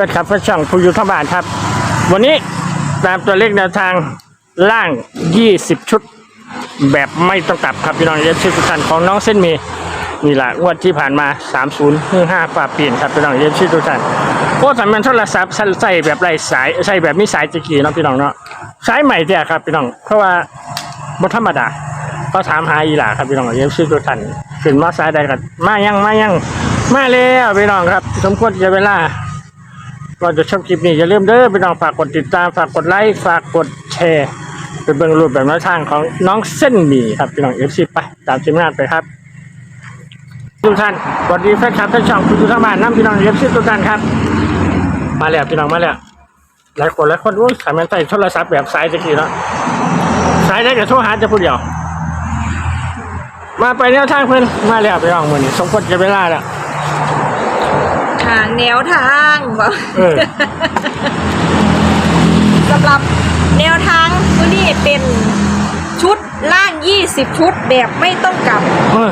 ฟนคลับแฟนช่องผู้อยู่ทางบ้านครับ วันนี้ตามตัวเลขแนวทางล่าง 20 ชุด แบบไม่ต้องกลับครับพี่น้องเอฟซีทุกท่านของน้องเส้นมีนี่แหละงวดที่ผ่านมา 30 5ฝ่าเปลี่ยนครับพี่น้องเอฟซีทุกท่านโอ้สำคัญโทรศัพท์ใส่แบบไรสายใส่แบบมีสายตะกี้เนาะพี่น้องเนาะสายใหม่เนี่ยครับพี่น้องเพราะว่าบธรรมดาก็ถามหาอีหล่าครับพี่น้องเอฟซีทุกท่านขึ้นมาสายใดกันมายังมายังมาแล้วพี่น้องครับ สมควรจะเวลา ก่อนจะชมคลิปนี้อย่าลืมเด้อพี่น้องฝากกดติดตามฝากกดไลค์ฝากกดแชร์ไปเบิ่งรูปแบบแนวทางของน้องเส้นหมี่ครับพี่น้องเอฟซีไปตามทีมงานไปครับทุกท่านสวัสดีแฟนคลับท่านช่องคุณอยู่ทางบ้านน้ำพี่น้องเอฟซีทุกท่านครับ มาแล้วพี่น้องมาแล้วหลายคนหลายคนอุ้สามารถใส่โทรศัพท์แบบสายตะกี้เนาะสายได้กับโทรหาจะผู้เดียว มาไปแนวทางเพื่อนมาแล้วพี่น้องมือนี้สมควรจะเวลาแล้ว ทางแนวทางบอกเออ สำหรับแนวทางตัวนี้เป็นชุดล่าง 20 ชุดแบบไม่ต้องกลับ เออ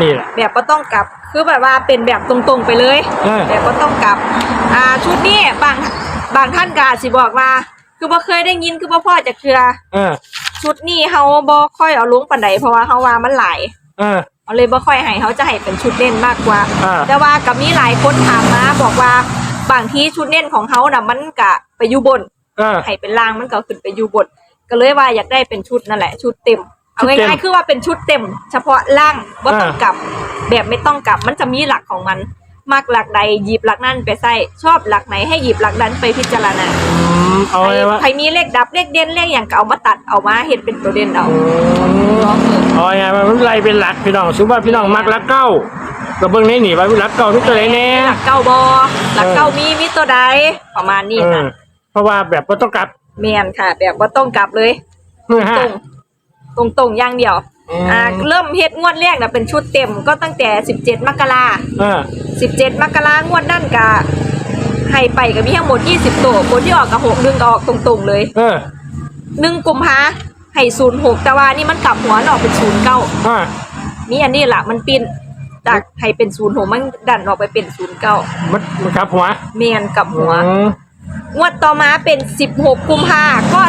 นี่แหละ แบบก็ต้องกลับ คือแบบว่าเป็นแบบตรงๆไปเลย เออ แบบก็ต้องกลับ อ่า ชุดนี้บางบางท่านก็อาจสิบอกว่า คือบ่เคยได้ยินคือบ่พ่อจะเคลือ เออ ชุดนี้เฮาบ่ค่อยเอาลงปานใดเพราะว่าเฮาว่ามันหลาย เออ เอาเลยบ่ค่อยให้เขาจะให้เป็นชุดเน้นมากกว่า อ่า แต่ว่ากับมีหลายคนถามมาบอกว่าบางทีชุดเน้นของเขาน่ะมันกะไปอยู่บนเออให้เป็นล่างมันก็ขึ้นไปอยู่บน ก็เลยว่าอยากได้เป็นชุดนั่นแหละ ชุดเต็ม เอาชุดเต็มง่ายๆคือว่าเป็นชุดเต็ม เฉพาะล่างว่าต้องอ่ากลับแบบไม่ต้องกลับมันจะมีหลักของมัน มากหลักใดหยิบหลักนั่นไปใส่ชอบหลักไหนให้หยิบหลักนั้นไปพิจารณาอืมเอาใครไว้ว่าใครมีเลขดับเลขเด่นเลขอย่างก็เอามาตัดเอามาเห็นเป็นตัวเด่นเอาลองเถอะเอาไงมันไรเป็นหลักพี่น้องสมมติว่าพี่น้องมักหลักเก้าก็เบิ่งในหนีไว้หลักเก้าที่ตัวไหนแน่หลักเก้าบอหลักเก้ามีมีตัวใดประมาณนี้เออค่ะเพราะว่าแบบว่าต้องกลับเมียนค่ะ แบบว่าต้องกลับเลยเมื่อห้าตรงตรงตรงๆอย่างเดียวอืมอ่าเริ่มเฮ็ดงวดแรกนะเป็นชุดเต็มก็ตั้งแต่17มกราเออ 17 มกรางวดนั่นกะให้ไปกับมีทั้งหมด 20 ตัวคนที่ออกกับ6ดึงก็ออกตรงๆเลยเออ1กุมภาให้06แต่ว่านี่มันกลับหัวมันออกเป็น09อ่ามีอันนี้ล่ะมันปิ้นจากให้เป็น06มันดันออกไปเป็น09มันมันครับหัวเมียนกลับหัวอืมงวดต่อมาเป็น16กุมภาก็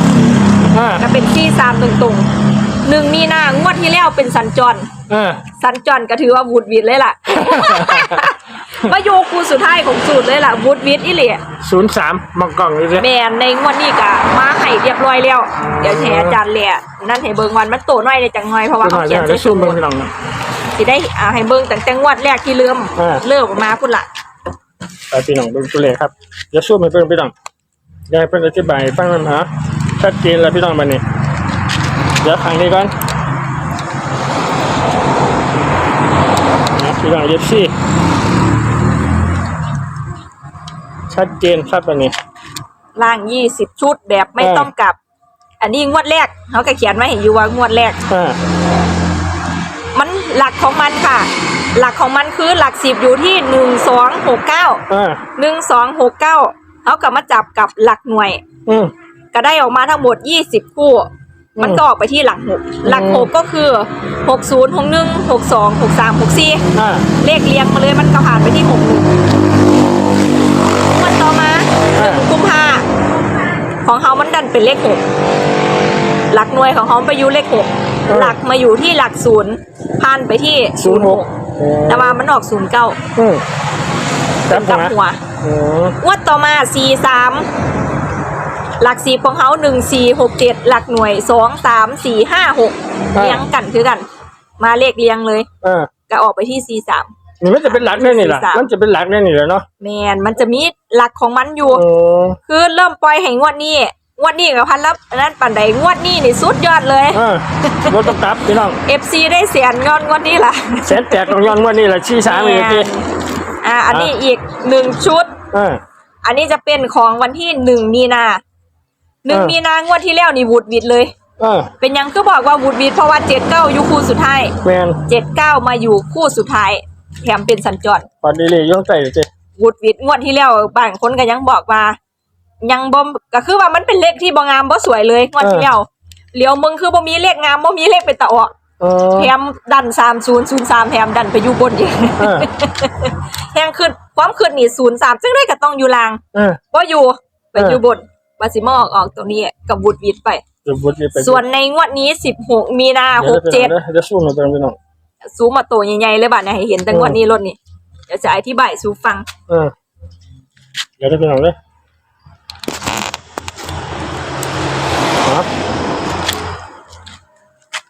43เออก็เป็นที่สามตรงๆ หนึ่งมีนางวดที่แล้วเป็นสัญจร เออ สัญจรก็ถือว่าวูดวิดเลยล่ะ มาโยคูสุดท้ายของสูตรเลยล่ะวูดวิดอีเหล่ศูนย์สามมังกรนี่เลยแมนในงวดนี้ก็มาให้เรียบร้อยแล้ว เดี๋ยวแชร์อาจารย์แหละนั่นให้เบิ่งวันมันโตน้อยเลยจังน้อยเพราะว่าพี่น้เขาองเขียนได้ซูมเบิ่งพี่น้องนะ สิได้อ่าให้เบิ่งตั้งแต่งวดแรกที่เริ่มอ่า เริ่มมาพุ่นละไปพี่น้องเบิ่งตัวเลขครับอย่าซูมให้เบิ่งพี่น้องอยากให้เพิ่นอธิบายให้ฟังมันหาชัดเจนแล้วพี่น้องบัดนี้ เดี๋ยวครั้งนี้ก่อนนะพี่น้องเย็บซี่ชัดเจนครับบัดนี้ล่างยี่สิบชุดแบบไม่อ่าต้องกลับ อันนี้งวดแรกเขาก็เขียนไว้ให้อยู่ว่างวดแรกอ่ามันหลักของมันค่ะ หลักของมันคือหลักสิบอยู่ที่หนึ่งสองหกเก้าอ่าหนึ่งสองหกเก้าเขากลับมาจับกับหลักหน่วยอืมก็ได้ออกมาทั้งหมดยี่สิบคู่ มันก็ออกไปที่หลักหกหลักหกก็คือหกศูนย์หกหนึ่งหกสองหกสามหกสี่อ่า เลขเรียงมาเลยมันก็ผ่านไปที่หกหนึ่งมันต่อมาหนึ่งกุมภาของเขามันดันเป็นเลขหกหลักหน่วยของเขาไปอยู่เลขหกหลักมาอยู่ที่หลักศูนย์ผ่านไปที่ศูศูนนย์ย์หหกกแต่ว่ามันออกศูนย์เก้าอืมคเป็รับนกับนะหัวอืมงวดต่อมาสี่สาม หลักสี่ของเขาหนึ่งสี่หกเจ็ดหลักหน่วยสองสามสี่ห้าหกเลี้ยงกันคือกัน มาเลขเลี้ยงเลยอ่าก็ออกไปที่สี่สาม นี่มันจะเป็นหลักแน่นี่แหละสี่สาม มันจะเป็นหลักแน่นี่แหละเนาะแมนมันจะมีหลักของมันอยู่โอ้คือเริ่มปล่อยให้งวดนี้ งวดนี้กับพันลับอันนั้นปันใดงวดนี้นี่สุดยอดเลย อ่าบ่ต้องกลับพี่น้อง FC ได้เสียนงอนงวดนี้ล่ะแสนแตกตรงย้อนว่านี่แหละชี้สามอีกทีอ่าอันนี้อะอีกหนึ่งชุด อ่าอันนี้จะเป็นของวันที่หนึ่งมีนา หนึ่งเออมีนางวดที่แล้วนี่วูดวิดเลยอ่าเป็นหยังก็บอกว่าวูดวิดเพราะว่าเจ็ดเก้าอยู่คู่สุดท้ายแมนเจ็ดเก้ามาอยู่คู่สุดท้าย แถมเป็นสัญจรปอดดีเลยย่องใจเลยเจ้วูดวิดงวดที่แล้วบางคนก็ยังบอกว่า ยังบ่ก็คือว่ามันเป็นเลขที่บ่งามบ่สวยเลยงวดที่แล้วเหลียวมึงคือบ่มีเลขงามบ่มีเลขเป็นตะออกเออ แถมดัน3003แถมดันไปอยู่บนอีกเออ แห้งขึ้นพความคืนนี่ศูนย์สามซึ่งได้ก็ต้องอยู่ลาง เออว่าอยู่ไปเออออยู่บน บาซิมออกออกตัวนี้กับบุดวิดไปเดี๋ยวบุตรไปส่วนในงวดนี้สิบหกมีนาหกเจ็ดเดี๋ยวเดี๋ยวสู้หน่อยพี่น้อง ซูมมาตัวใหญ่ๆเลยบัดเนี่ยให้เห็นแต่งวดนี้รถนี่เดี๋ยวจะอธิบายสู่ฟัง เออเดี๋ยวได้พี่น้องเลยครับ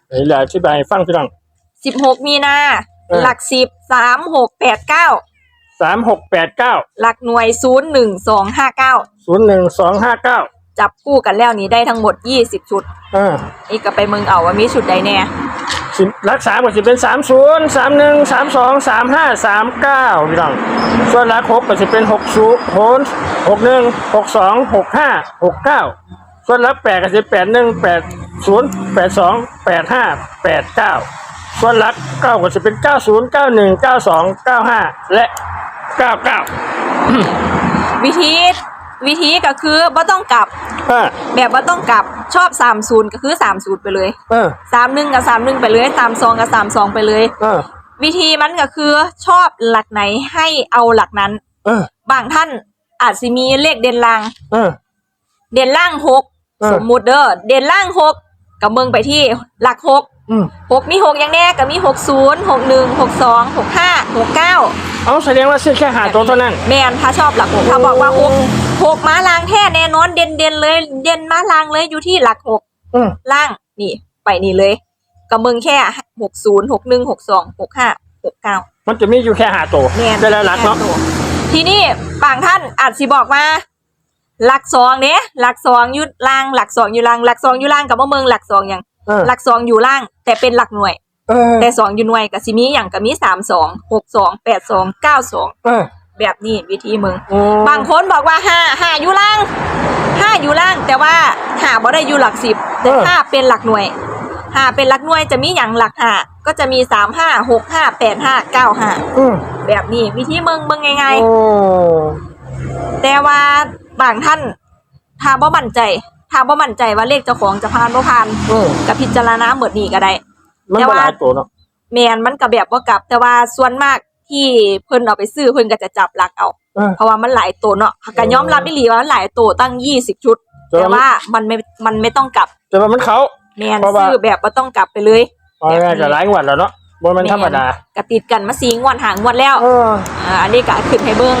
เดี๋ยวอธิบายให้ฟังพี่น้องสิบหกมีนาเออหลักสิบ สามหกแปดเก้าสามหกแปดเก้าหลักหน่วยศูนย์หนึ่งสองห้าเก้าศูนย์หนึ่งสองห้าเก้าจับคู่กันแล้วนี้ได้ทั้งหมดยี่สิบชุดเออนี่ก็ไปเมืองเอาว่ามีชุดใดแน่สิบรักษาหมดสิเป็นสามศูนย์สามหนึ่งสามสองสามห้าสามเก้าพี่น้องส่วนรักหกก็จะเป็นหกศูนย์หกหนึ่งหกสองหกห้าหกเก้าส่วนรักแปดก็จะแปดหนึ่งแปดศูนย์แปดสองแปดห้าแปดเก้าส่วนรักเก้าก็จะเป็นเก้าศูนย์เก้าหนึ่งเก้าสองเก้าห้าและเก้าเก้าวิธีวิธีก็คือบ่ต้องกลับ เออแบบว่าต้องกลับชอบสามศูนย์ก็คือสามศูนย์ไปเลย เออสามหนึ่งกับสามหนึ่งไปเลยสามสองกับสามสองไปเลย เออวิธีมันก็คือชอบหลักไหนให้เอาหลักนั้น เออ บางท่านอาจสิมีเลขเด่นล่าง เออ เด่นล่างหกเออ สมมุติเด้อเด่นล่างหกกับเมืองไปที่หลักหกอืม หกมีหกอย่างแน่ก็มีหกศูนย์หกหนึ่งหกสองหกห้าหกเก้าเอาแสดงว่าซื้อแค่หาตัวเท่านั้น แมนถ้าชอบหลักหกถ้าบอกว่าหกหกม้าลางแท้แน่นอนเด่นเด่นๆเลย เด่นม้าลางเลยอยู่ที่หลักหกอืมล่างนี่ไปนี่เลยกับเมืองแค่หกศูนย์หกหนึ่งหกสองหกห้าหกเก้ามันจะมีอยู่แค่หาตัวแมนได้แล้วรักเนาะทีนี้บางท่านอาจสิบอกมาหลักสองเนี้ยหลักสองอยุดล่างหลักสองอยู่ล่างหลักสองอยู่ล่างกับว่าเมืองหลักสองอย่าง เออ หลักสองอยู่ล่าง แต่เป็นหลักหน่วย เออแต่สองอยู่หน่วยกับสิมีอย่างกับมีสามสองหกสองแปดสองเก้าสองเออแบบนี้วิธีมึง อืมบางคนบอกว่าห้าห้าอยู่ล่างห้าอยู่ล่าง แต่ว่าห้าบ่ได้อยู่หลักสิบแต่ห้าเป็นหลักหน่วยห้าเป็นหลักหน่วยจะมีอย่างหลักห้าก็จะมีสามห้าหกห้าแปดห้าเก้าห้าอืมแบบนี้วิธีมึงมึงไงโอ้แต่ว่าบางท่านถ้าบ่มั่นใจ ถ้าบ่มั่นใจว่าเลขเจ้าของจะผ่านบ่ผ่านอืมก็พิจารณาหมดนี้ก็ได้ มันแต่บ่ว่าหลายตัวเนาะแมนมันก็แบบว่ากลับ แต่ว่าส่วนมากที่เพิ่นเอาไปซื้อเพิ่นก็จะจับหลักเอา เออ เพราะว่ามันหลายตัวเนาะก็ยอมรับอีหลีว่ามันหลายตัวตั้ง20ชุด แต่แต่ว่า ว่ามันไม่ มันไม่ต้องกลับแต่ว่ามันเขา แมนเพราะว่า ซื้อแบบว่าต้องกลับไปเลยเอาง่ายๆก็หลายงวดแล้วเนาะบ่แมันธรรมดาก็ติดกันมาสีงวดหางวดแล้วเอออ่าอันนี้ก็ขึ้นให้เบิ่ง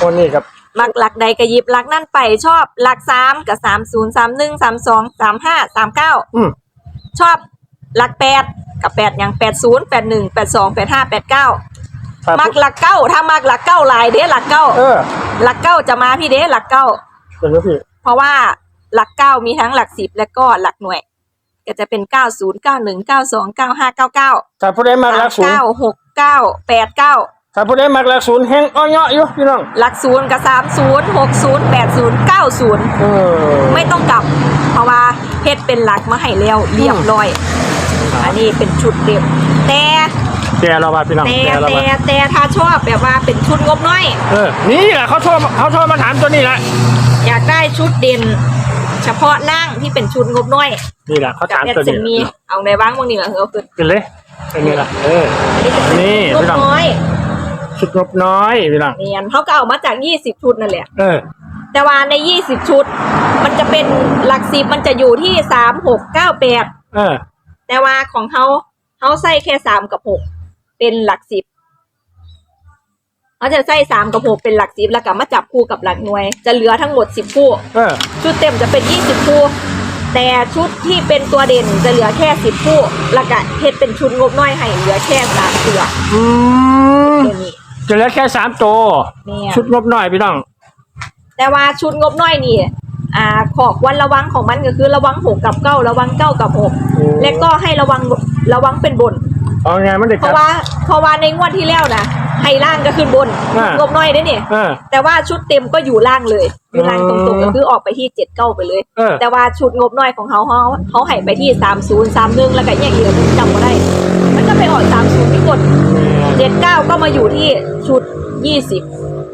คนนี้ครับ มักหลักใดก็หยิบหลักนั่นไปชอบหลักสามกับสามศูนย์สามหนึ่งสามสองสามห้าสามเก้าอืม ชอบหลักแปดกับแปดอย่างแปดศูนย์แปดหนึ่งแปดสองแปดห้าแปดเก้าถ้ามักหลักเก้าถ้ามักหลักเก้าหลายเด้หลักเก้าเออหลักเก้าจะมาพี่เด้หลักเก้าเป็นว่าพี่ เพราะว่าหลักเก้ามีทั้งหลักสิบและก็หลักหน่วย ก็จะเป็นเก้าศูนย์เก้าหนึ่งเก้าสองเก้าห้าเก้าเก้าถ้าผู้ใดมักหสาลัมกศูนย์เก้าหกเก้าแปดเก้า ถ้าผู้ใดมักหลักศูนย์แฮงอ้อเงาะอยู่พี่น้องหลักศูนย์กับสามศูนย์หกศูนย์แปดศูนย์เก้าศูนย์เออ ไม่ต้องกลับ เพราะว่าเฮ็ดเป็นหลักมาให้แล้วเรียบร้อยอันนี้เป็นชุดเรียบแต่แกเราว่าพี่น้องแต่แกเราแต่ว่าแต่ถ้าชอบแบบว่าเป็นชุดงบน้อย เออนี่แหละเขาโทรเขาโทรมาถามตัวนี้แหละอยากได้ชุดเด่น เฉพาะล่างที่เป็นชุดงบน้อยนี่แหละเขากับถามเพชตัวรเซนี้นมีเอาในบ้างบางนี่เหรอเอาขึ้นเป็นเลยเป็นนี่แหละเออ อันนี้จะเป็นนี่งบพี่น้อง น้อย ชุดงบน้อยพี่น้องเนียนเขาก็เอามาจาก20ชุดนั่นแหละ เออ แต่ว่าใน20ชุด มันจะเป็นหลักสิบมันจะอยู่ที่3 6 9 8เออ แต่ว่าของเขาเขาใส่แค่3กับ6เป็นหลักสิบเขาจะใส่3กับ6เป็นหลักสิบแล้วก็มาจับคู่กับหลักหน่วย จะเหลือทั้งหมด10คู่ เออ ชุดเต็มจะเป็น20คู่ แต่ชุดที่เป็นตัวเด่นจะเหลือแค่10คู่ แล้วก็เฮ็ดเป็นชุดงบน้อยให้เหลือแค่3ตัวอืม ตัวนี้ จะเหลือแค่สามตัวแม่ชุดงบน้อยพี่น้อง แต่ว่าชุดงบน้อยนี่ อ่า ขอควรระวังของมันก็คือระวังหกกับเก้าระวังเก้ากับหกโอ้ และก็ให้ระวังระวังเป็นบน เอาไงมันเด็กเพราะว่าเพราะว่าในงวดที่แล้วนะให้ล่างก็ขึ้นบนอ่างบน้อยได้เนี่ย เออ แต่ว่าชุดเต็มก็อยู่ล่างเลยอยู่ล่างตอืรงมๆก็คือออกไปที่เจ็ดเก้าไปเลย เออ แต่ว่าชุดงบน้อยของเขาเขาเขาให้ไปที่สามศูนย์สามหนึ่งแล้วก็อย่างอีกแล้วจำไม่ได้ มันก็ไปออกสามศูนย์ที่ กดเจ็ดเก้าก็มาอยู่ที่ชุดยี่สิบ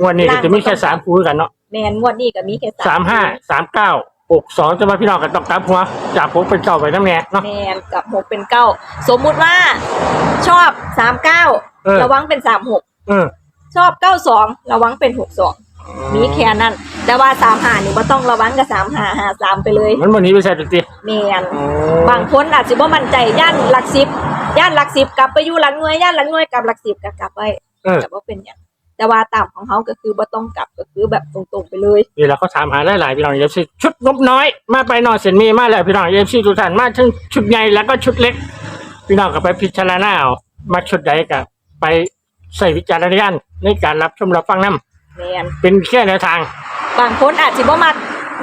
งวันนี้ก็จะมีแค่สามคู่กันเนาะแมนงวดนี้ก็มีแค่สามห้าสามเก้าหกสองจะมาพี่น้องกันต้องกลับหัวจากผมเป็นเก่าไปน้ำแน่เนาะแมนกับหกเป็นเก้าสมมุติว่าชอบสามเก้าเออระวังเป็นสามหกเออชอบเก้าสองระวังเป็นหกสองมีแค่นั้น แต่ว่าสามหานี่บ่ต้องระวังกับสามหาหาสามไปเลย มันวันนี้ไม่ใช่ตัวตีแมนบางคนอาจจะบ่มั่นใจย่านหลักสิบ ย่านหลักสิบกลับไปอยู่หลักหน่วยย่านหลักหน่วยกลับหลักสิบก็กลับไปเออ แต่ว่าเป็นอย่างแต่ว่าตามของเขาก็คือบ่ต้องกลับก็คือแบบตรงๆไปเลยนี่เราก็ถามหาหลายๆพี่น้องเอฟซีชุดงบน้อย มาไปนอนเซนมีมาแล้วพี่น้องเอฟซีทุกท่านมาทั้งชุดใหญ่แล้วก็ชุดเล็ก พี่น้องก็ไปพิจารณาเอามาชุดใดก็ไปใส่วิจารณญาณในการรับชมรับฟังนํแมนเป็นแค่แนวทาง บางคนอาจจะบ่มัก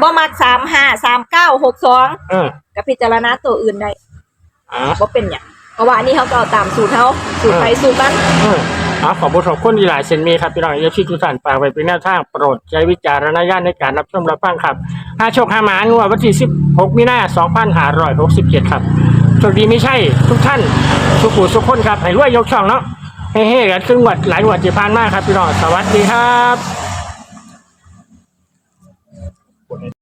บ่มักสามห้าสามเก้าหกสองเออก็พิจารณาตัวอื่นได้อ่าว่าเป็นอย่าง พราะว่าอันนี้เขาก็อตามสูตรเขาสูตรไปสูตรกันอือขอบคุณขอบคนณอีหลายเซนเมีครับพี่น้องเอชิทุสันานฝากไว้เป็นแนวทางโปรดใช้วิจารณญาณในการรับชมรับฟังครับห้าโชคห้าหมานงววันที่สิบหกมีนาสองพันห้าร้อยหกสิบเจ็ดครับโชคดีไม่ใช่ทุกท่านสุขุสุขคนครับให้รวยยกช่องเนาะเฮ้ๆกันซึ่งหวัดหลายหวัดจีพานมากครับพี่น้องสวัสดีครับ